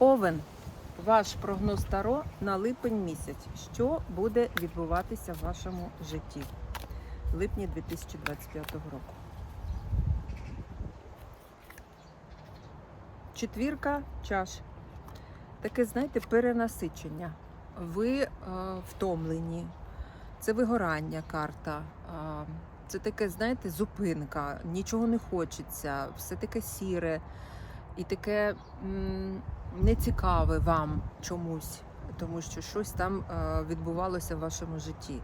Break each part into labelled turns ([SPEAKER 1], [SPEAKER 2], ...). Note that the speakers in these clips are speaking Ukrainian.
[SPEAKER 1] Овен, ваш прогноз Таро на липень місяць. Що буде відбуватися в вашому житті в липні 2025 року? Четвірка чаш. Таке, знаєте, перенасичення. Ви е, втомлені, це вигорання карта. Е, це таке, знаєте, зупинка, нічого не хочеться, все таке сіре і таке м, нецікаве вам чомусь, тому що щось там е, відбувалося в вашому житті.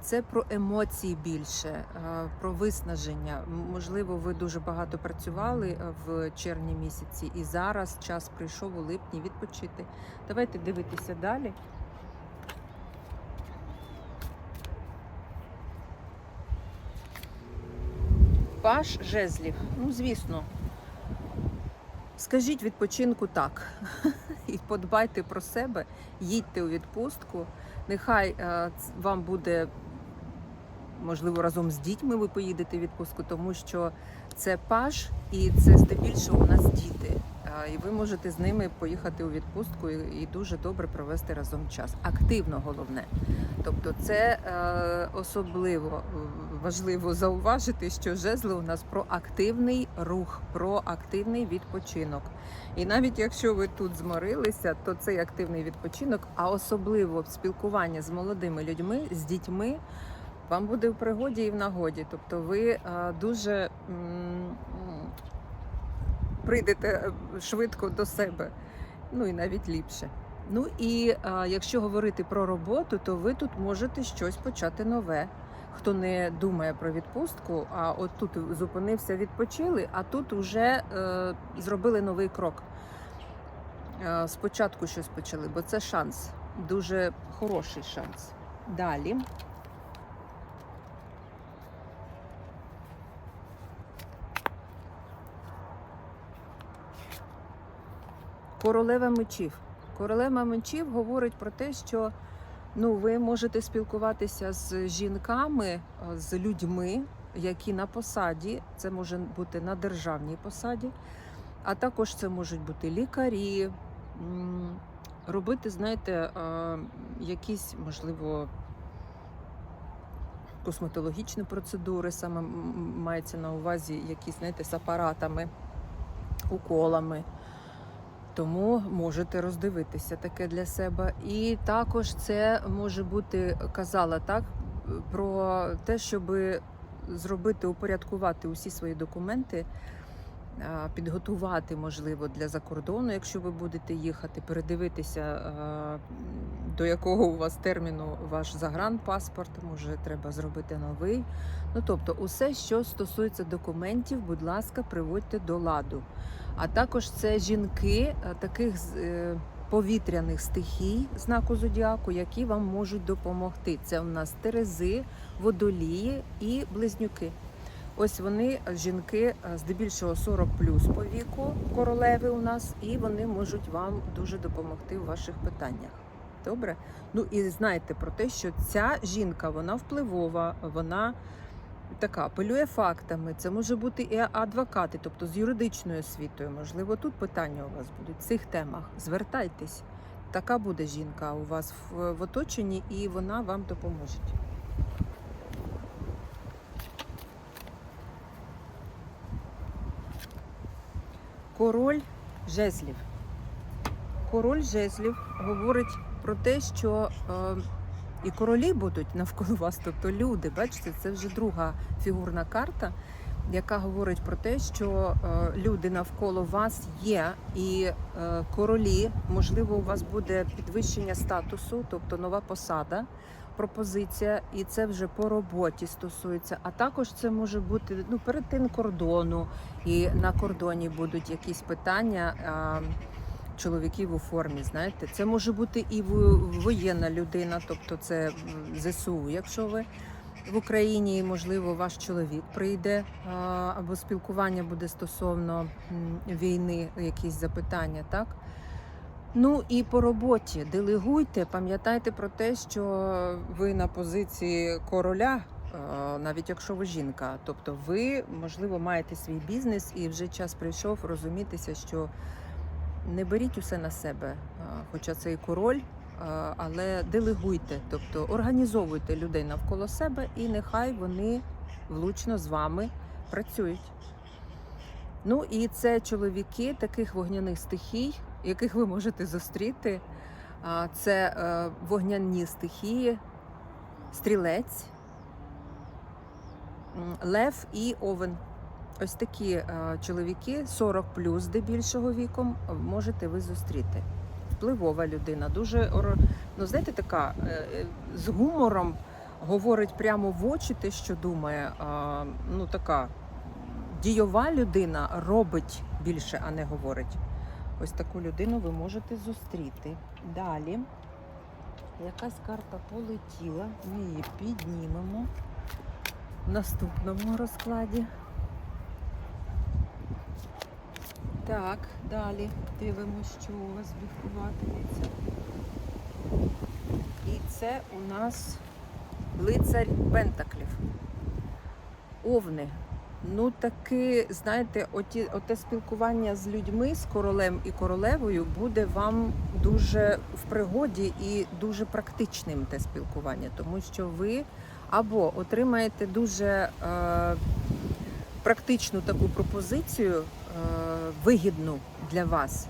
[SPEAKER 1] Це про емоції більше, е, про виснаження. Можливо, ви дуже багато працювали е, в червні місяці, і зараз час прийшов у липні відпочити. Давайте дивитися далі. Паш жезлів. Ну, звісно. Скажіть відпочинку так. І подбайте про себе, їдьте у відпустку. Нехай е, вам буде, можливо, разом з дітьми ви поїдете в відпустку, тому що це паш і це здебільшого у нас діти. І ви можете з ними поїхати у відпустку і, дуже добре провести разом час. Активно головне. Тобто, це е, особливо важливо зауважити, що жезли у нас про активний рух, про активний відпочинок. І навіть якщо ви тут зморилися, то цей активний відпочинок, а особливо спілкування з молодими людьми, з дітьми, вам буде в пригоді і в нагоді. Тобто ви е, дуже прийдете е, швидко до себе, ну і навіть ліпше. Ну і е, якщо говорити про роботу, то ви тут можете щось почати нове. Хто не думає про відпустку, а от тут зупинився, відпочили, а тут вже е, зробили новий крок. Е, спочатку щось почали, бо це шанс, дуже хороший шанс. Далі. Королева мечів. Королева мечів говорить про те, що ну, ви можете спілкуватися з жінками, е, з людьми, які на посаді, це може бути на державній посаді, а також це можуть бути лікарі, робити, знаєте, е, якісь, можливо, косметологічні процедури, саме мається на увазі якісь, знаєте, з апаратами, уколами. Тому можете роздивитися таке для себе. І також це може бути, казала так, про те, щоб зробити, упорядкувати усі свої документи підготувати, можливо, для закордону, якщо ви будете їхати, передивитися, до якого у вас терміну ваш загранпаспорт, може треба зробити новий. Ну тобто, усе, що стосується документів, будь ласка, приводьте до ладу. А також це жінки таких е, повітряних стихій знаку зодіаку, які вам можуть допомогти. Це у нас терези, водолії і близнюки. Ось вони е, жінки е, здебільшого 40 плюс по віку королеви у нас, і вони можуть вам дуже допомогти в ваших питаннях. Добре? Ну і знайте про те, що ця жінка вона впливова, вона така апелює фактами. Це може бути і адвокати, тобто з юридичною освітою. Можливо, тут питання у вас будуть в цих темах. Звертайтесь. Така буде жінка у вас в, в оточенні, і вона вам допоможе. Король жезлів. Король жезлів говорить про те, що е, і королі будуть навколо вас, тобто люди. Бачите, це вже друга фігурна карта, яка говорить про те, що е, люди навколо вас є, і е, королі, можливо, у вас буде підвищення статусу, тобто нова посада. Пропозиція, і це вже по роботі стосується. А також це може бути ну перетин кордону, і на кордоні будуть якісь питання чоловіків у формі. Знаєте, це може бути і воєнна людина, тобто це ЗСУ, якщо ви в Україні, і, можливо, ваш чоловік прийде або спілкування буде стосовно війни, якісь запитання, так. Ну і по роботі делегуйте, пам'ятайте про те, що ви на позиції короля, е, навіть якщо ви жінка. Тобто ви, можливо, маєте свій бізнес і вже час прийшов розумітися, що не беріть усе на себе, е, хоча це і король, е, але делегуйте, тобто організовуйте людей навколо себе, і нехай вони влучно з вами працюють. Ну і це чоловіки таких вогняних стихій, яких ви можете зустріти. Це е, вогняні стихії, стрілець, лев і овен. Ось такі е, чоловіки 40 плюс здебільшого віком е, можете ви зустріти. Впливова людина, дуже ну, знаєте, така е, з гумором говорить прямо в очі те, що думає. Ну така дійова людина робить більше, а не говорить. Ось таку людину ви можете зустріти. Далі якась карта полетіла, ми її піднімемо в наступному розкладі. Так, далі дивимося, що у вас відбуватиметься. І це у нас лицар Пентаклів. Овни. Ну таки, знаєте, оті, оте спілкування з людьми, з королем і королевою буде вам дуже в пригоді і дуже практичним те спілкування, тому що ви або отримаєте дуже е, практичну таку пропозицію, е, вигідну для вас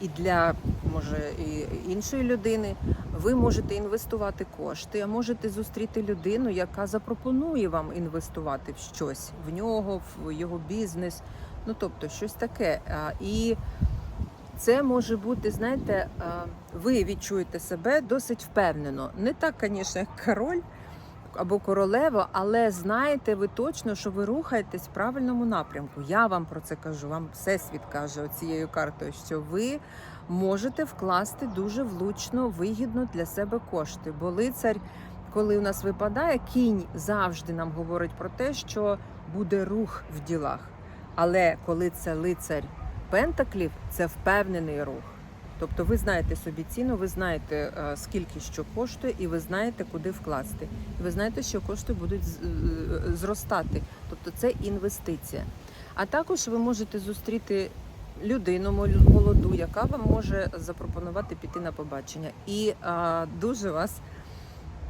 [SPEAKER 1] і для може і іншої людини. Ви можете інвестувати кошти, а можете зустріти людину, яка запропонує вам інвестувати в щось в нього, в його бізнес. Ну тобто щось таке. І це може бути, знаєте, ви відчуєте себе досить впевнено. Не так, звісно, як король або королева, але знаєте ви точно, що ви рухаєтесь в правильному напрямку. Я вам про це кажу. Вам всесвіт каже цією картою, що ви можете вкласти дуже влучно, вигідно для себе кошти. Бо лицар, коли у нас випадає, кінь завжди нам говорить про те, що буде рух в ділах. Але коли це лицар пентаклів, це впевнений рух. Тобто ви знаєте собі ціну, ви знаєте е, скільки що коштує, і ви знаєте, куди вкласти. І ви знаєте, що кошти будуть е, зростати. Тобто це інвестиція. А також ви можете зустріти людину молоду, яка вам може запропонувати піти на побачення. І а, дуже вас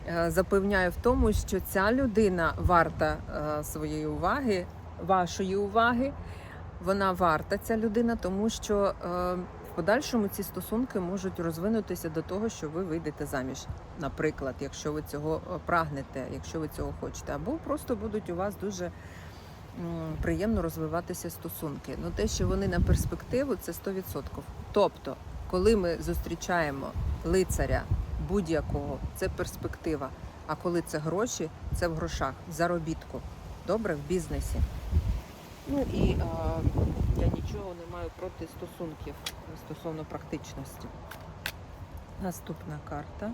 [SPEAKER 1] е, запевняю в тому, що ця людина варта е, своєї уваги, вашої уваги. Вона варта ця людина, тому що е, в подальшому ці стосунки можуть розвинутися до того, що ви вийдете заміж, наприклад, якщо ви цього е, прагнете, якщо ви цього хочете, або просто будуть у вас дуже приємно розвиватися стосунки. Ну, те, що вони на перспективу, це 100%. Тобто, коли ми зустрічаємо лицаря будь-якого, це перспектива. А коли це гроші, це в грошах, заробітку. Добре, в бізнесі. Ну і а, я нічого не маю проти стосунків стосовно практичності. Наступна карта.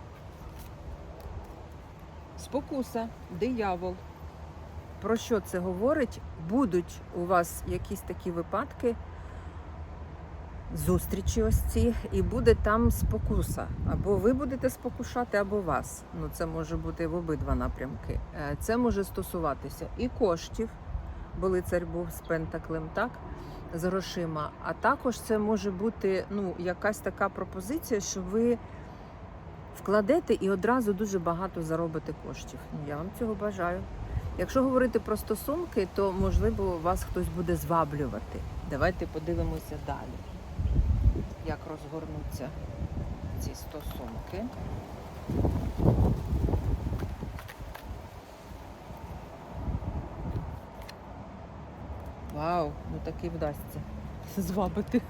[SPEAKER 1] Спокуса, диявол. Про що це говорить? Будуть у вас якісь такі випадки, зустрічі ось ці, і буде там спокуса. Або ви будете спокушати, або вас. Ну, це може бути в обидва напрямки. Е, Це може стосуватися і коштів, бо лицар був з пентаклем, так? З грошима. А також це може бути ну, якась така пропозиція, що ви вкладете і одразу дуже багато заробите коштів. Ну, я вам цього бажаю. Якщо говорити про стосунки, то можливо вас хтось буде зваблювати. Давайте подивимося далі, як розгорнуться ці стосунки. Вау, ну таки вдасться звабити.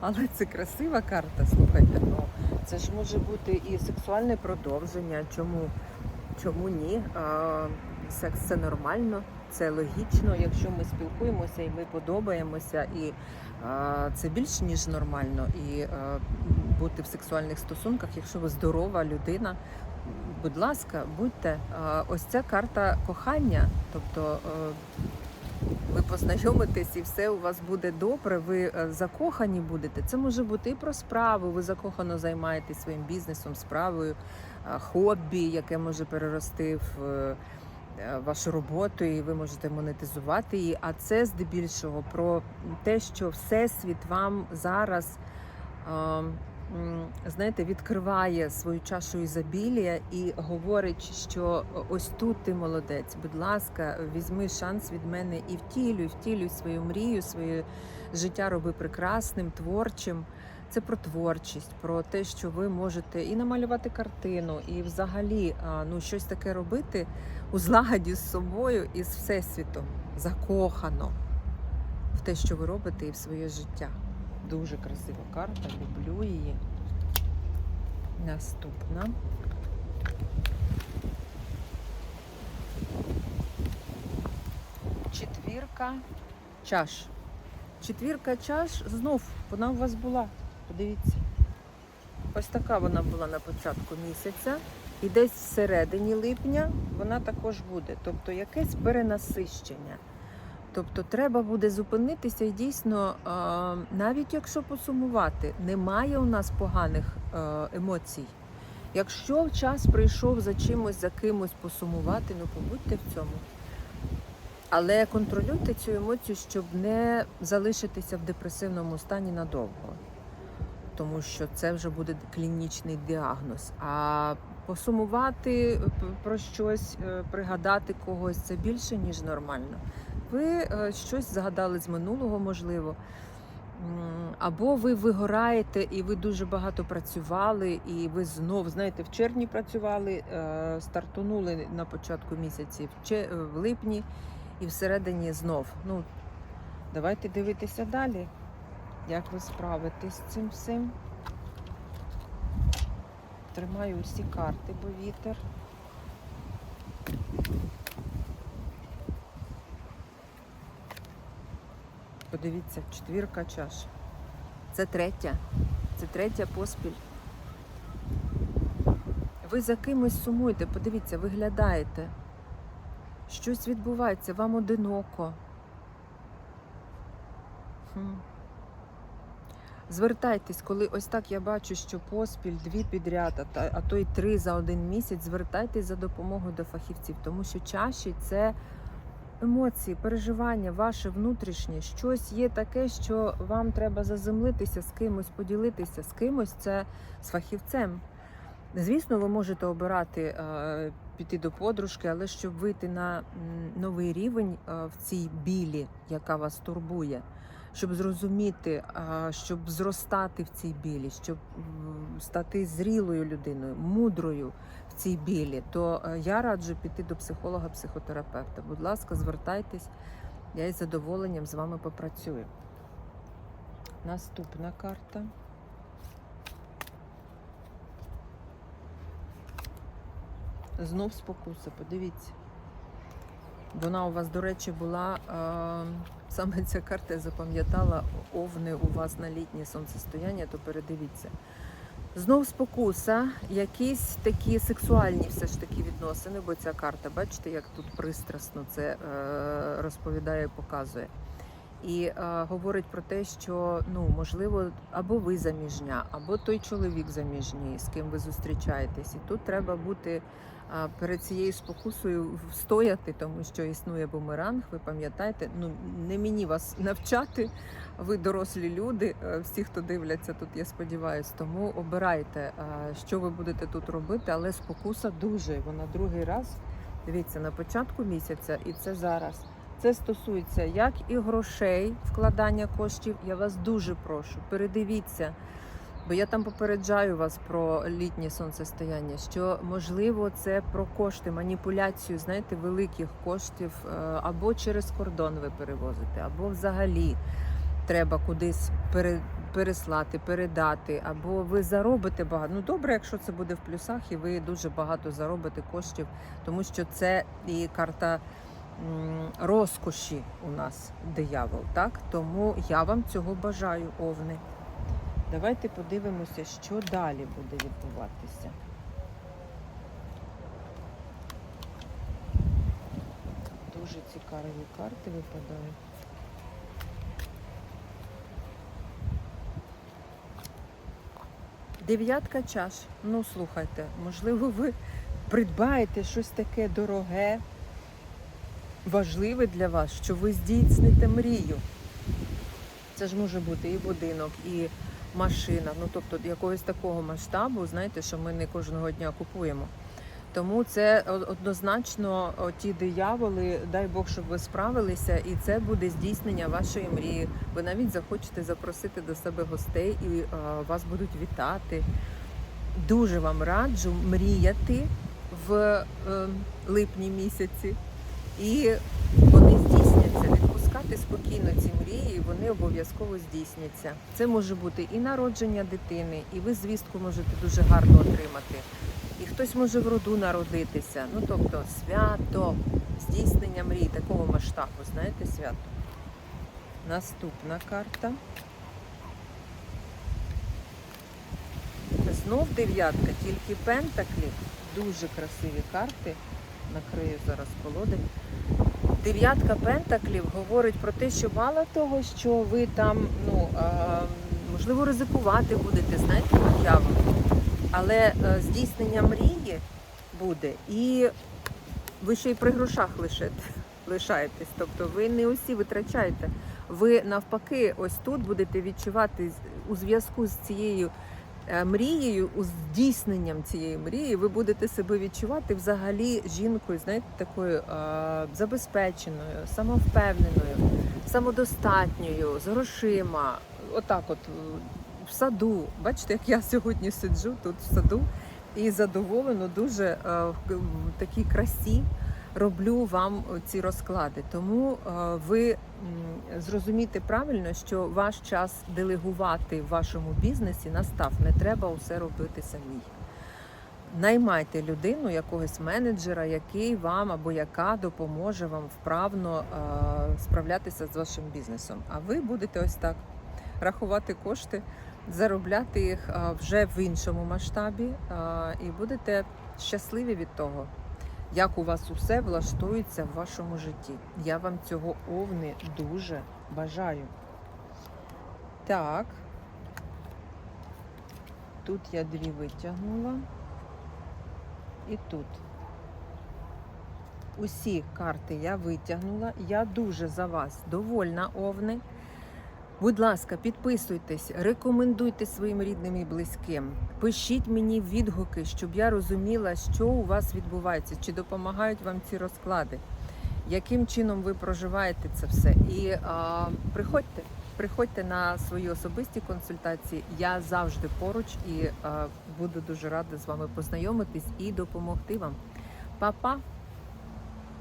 [SPEAKER 1] Але це красива карта, слухайте. Ну, це ж може бути і сексуальне продовження. Чому, чому ні? А, секс це нормально, це логічно. Якщо ми спілкуємося і ми подобаємося, і а, це більш ніж нормально. І а, бути в сексуальних стосунках, якщо ви здорова людина. Будь ласка, будьте. Ось ця карта кохання, тобто е, ви познайомитесь і все у вас буде добре. Ви е, закохані будете. Це може бути і про справу. Ви закохано займаєтесь своїм бізнесом, справою, е, хобі, яке може перерости в е, вашу роботу, і ви можете монетизувати її. А це здебільшого про те, що всесвіт вам зараз. е, м, Знаєте, відкриває свою чашу ізобілія і говорить, що ось тут ти молодець. Будь ласка, візьми шанс від мене і втілюй, втілюй свою мрію, своє життя роби прекрасним, творчим. Це про творчість, про те, що ви можете і намалювати картину, і взагалі ну щось таке робити у злагоді з собою і з всесвітом, закохано в те, що ви робите, і в своє життя. Дуже красива карта, люблю її. Наступна. Четвірка чаш. Четвірка чаш знов вона у вас була. Подивіться. Ось така вона була на початку місяця. І десь всередині липня вона також буде. Тобто якесь перенасищення. Тобто треба буде зупинитися і дійсно, навіть якщо посумувати, немає у нас поганих е, емоцій. Якщо час прийшов за чимось, за кимось посумувати, ну побудьте в цьому. Але контролюйте цю емоцію, щоб не залишитися в депресивному стані надовго. Тому що це вже буде клінічний діагноз. А посумувати про щось, е, пригадати когось це більше, ніж нормально. Ви е, щось згадали з минулого, можливо. Або ви вигораєте і ви дуже багато працювали, і ви знов, знаєте, в червні працювали, е, стартанули на початку місяці, е, в липні і всередині знов. Ну, давайте дивитися далі, як ви справитесь з цим всім. Тримаю усі карти, бо вітер. Подивіться, четвірка чаш. Це третя. Це третя поспіль. Ви за кимось сумуєте, подивіться, виглядаєте. Щось відбувається, вам одиноко. Хм. Звертайтесь, коли ось так я бачу, що поспіль дві підряд, а то й три за один місяць. Звертайтесь за допомогою до фахівців, тому що чаші це емоції, переживання, ваше внутрішнє, щось є таке, що вам треба заземлитися з кимось, поділитися з кимось. Це з фахівцем. Звісно, ви можете обирати е, піти до подружки, але щоб вийти на новий рівень е, в цій білі, яка вас турбує, щоб зрозуміти, е, щоб зростати в цій білі, щоб стати зрілою людиною, мудрою в цій білі, то е, я раджу піти до психолога, психотерапевта. Будь ласка, звертайтесь. я із задоволенням з вами попрацюю. Наступна карта. Знов спокуса, подивіться. Вона у вас, до речі, була е, саме ця карта я запам'ятала овни у вас на літнє сонцестояння, то передивіться. Знов спокуса, якісь такі сексуальні все ж таки відносини, бо ця карта, бачите, як тут пристрасно це е, розповідає, показує. І е, говорить про те, що ну можливо, або ви заміжня, або той чоловік заміжній, з ким ви зустрічаєтесь. І тут треба бути а, перед цією спокусою встояти, тому що існує бумеранг. Ви пам'ятаєте, ну не мені вас навчати. Ви дорослі люди, е, всі, хто дивляться тут, я сподіваюся. Тому обирайте, що ви будете тут робити, але спокуса дуже. Вона другий раз. Дивіться на початку місяця, і це зараз. Це стосується як і грошей, вкладання коштів. Я вас дуже прошу, передивіться, бо я там попереджаю вас про літнє сонцестояння, що можливо це про кошти, маніпуляцію, знаєте, великих коштів, е, або через кордон ви перевозите, або взагалі треба кудись пере, переслати, передати, або ви заробите багато. Ну добре, якщо це буде в плюсах, і ви дуже багато заробите коштів, тому що це і карта розкоші у нас диявол. Так тому я вам цього бажаю, овни. Давайте подивимося, що далі буде відбуватися. Дуже цікаві карти випадають. Дев'ятка чаш. Ну, слухайте, можливо, ви придбаєте щось таке дороге, важливе для вас, що ви здійсните мрію. Це ж може бути і будинок, і машина. Ну, тобто якогось такого масштабу, знаєте, що ми не кожного дня купуємо. Тому це однозначно ті дияволи, дай Бог, щоб ви справилися, і це буде здійснення вашої мрії. Ви навіть захочете запросити до себе гостей і е, вас будуть вітати. Дуже вам раджу мріяти в е, липні місяці, і вони здійсняться. Відпускати спокійно ці мрії, вони обов'язково здійсняться. Це може бути і народження дитини, і ви звістку можете дуже гарно отримати. І хтось може в роду народитися. Ну тобто свято, здійснення мрій такого масштабу, знаєте, свято. Наступна карта. Знов дев'ятка, тільки пентаклі. Дуже красиві карти. Накрию зараз колоди. Дев'ятка пентаклів говорить про те, що мало того, що ви там, ну, можливо, ризикувати будете, знаєте, явно. Але е, здійснення мрії буде, і ви ще й при грошах лишите, лишаєтесь. Тобто ви не усі витрачаєте. Ви навпаки, ось тут будете відчувати у зв'язку з цією мрією, у здійсненням цієї мрії, ви будете себе відчувати взагалі жінкою, знаєте, такою е, забезпеченою, самовпевненою, самодостатньою, з грошима. Отак, от е, в саду. Бачите, як я сьогодні сиджу тут в саду і задоволено дуже е, в такій красі роблю вам ці розклади. Тому е, ви зрозумієте правильно, що ваш час делегувати в вашому бізнесі настав. Не треба усе робити самій. Наймайте людину, якогось менеджера, який вам або яка допоможе вам вправно е, справлятися з вашим бізнесом. А ви будете ось так рахувати кошти, заробляти їх е, вже в іншому масштабі, і будете щасливі від того, як у вас усе влаштується в вашому житті. Я вам цього овни дуже бажаю. Так. Тут я дві витягнула. І тут. Усі карти я витягнула. Я дуже за вас довольна, овни. Будь ласка, підписуйтесь, рекомендуйте своїм рідним і близьким. Пишіть мені відгуки, щоб я розуміла, що у вас відбувається, чи допомагають вам ці розклади, яким чином ви проживаєте це все. І а, приходьте, приходьте на свої особисті консультації. Я завжди поруч і а, буду дуже рада з вами познайомитись і допомогти вам. Па-па!